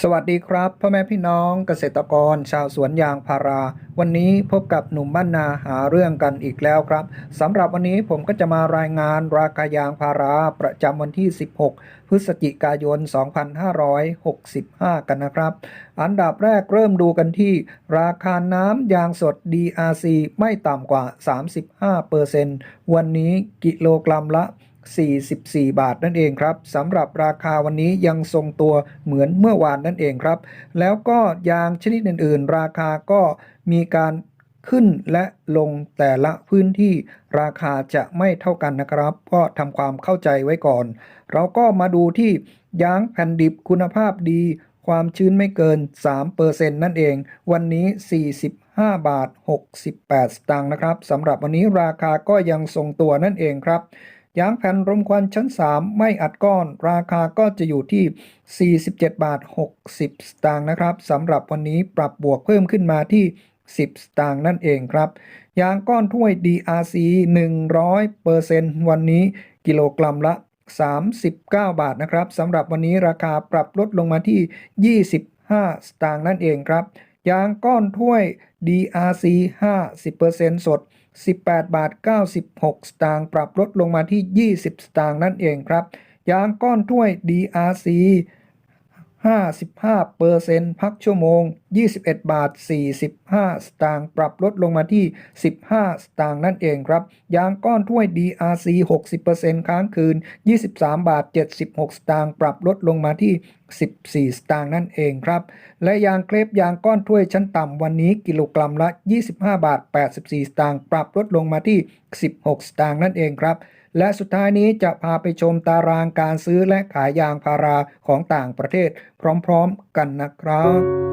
สวัสดีครับพ่อแม่พี่น้องเกษตรกรชาวสวนยางพารา วันนี้พบกับหนุ่มบ้านนาหาเรื่องกันอีกแล้วครับสำหรับวันนี้ผมก็จะมารายงานราคายางพาราประจำวันที่ 16 พฤศจิกายน 2565 กันนะครับ อันดับแรกเริ่มดูกันที่ราคาน้ำยางสด DRC ไม่ต่ำกว่า 35%วันนี้กิโลกรัมละ 44 บาทนั่นเองครับสำหรับราคาวันนี้ยังทรงตัวเหมือนเมื่อวานนั่นเองครับ แล้วก็ยางชนิดอื่น ๆ ราคาก็มีการขึ้นและลงแต่ละพื้นที่ราคาจะไม่เท่ากันนะครับ ก็ทำความเข้าใจไว้ก่อน เราก็มาดูที่ยางแผ่นดิบคุณภาพดี ความชื้นไม่เกิน 3%นั่นเอง วันนี้ 45 บาท 68 สตางค์นะครับสำหรับวันนี้ราคาก็ยังทรงตัวนั่นเองครับ ยางแผ่นรมควันชั้น 3 ไม่อัดก้อน ราคาก็จะอยู่ที่ 47 บาท 60 สตางค์นะครับสำหรับวันนี้ปรับบวกเพิ่มขึ้นมาที่ 10 สตางค์นั่นเองครับ ยางก้อนถ้วย DRC 100%วันนี้กิโลกรัมละ 39 บาทนะครับสำหรับวันนี้ราคาปรับลดลงมาที่ 25 สตางค์นั่นเองครับยางก้อนถ้วย DRC 50%สด 18 บาท 96 สตางค์ปรับลดลงมาที่ 20 สตางค์นั่นเองครับ ยางก้อนถ้วย DRC 55เปอร์เซ็นต์พักชั่วโมง 21 บาท 45 สตางค์ปรับลดลงมาที่ 15 สตางค์นั่นเองครับ ยางก้อนถ้วย DRC 60%ค้างคืน 23 บาท 76 สตางค์ปรับลดลงมาที่ 14 สตางค์นั่นเองครับ และยางเคลปยางก้อนถ้วยชั้นต่ำวันนี้กิโลกรัมละ 25 บาท 84 สตางค์ปรับลดลงมาที่ 16 สตางค์นั่นเองครับ และสุดท้ายนี้จะพาไปชมตารางการซื้อและขายยางพาราของต่างประเทศพร้อมๆกันนะครับ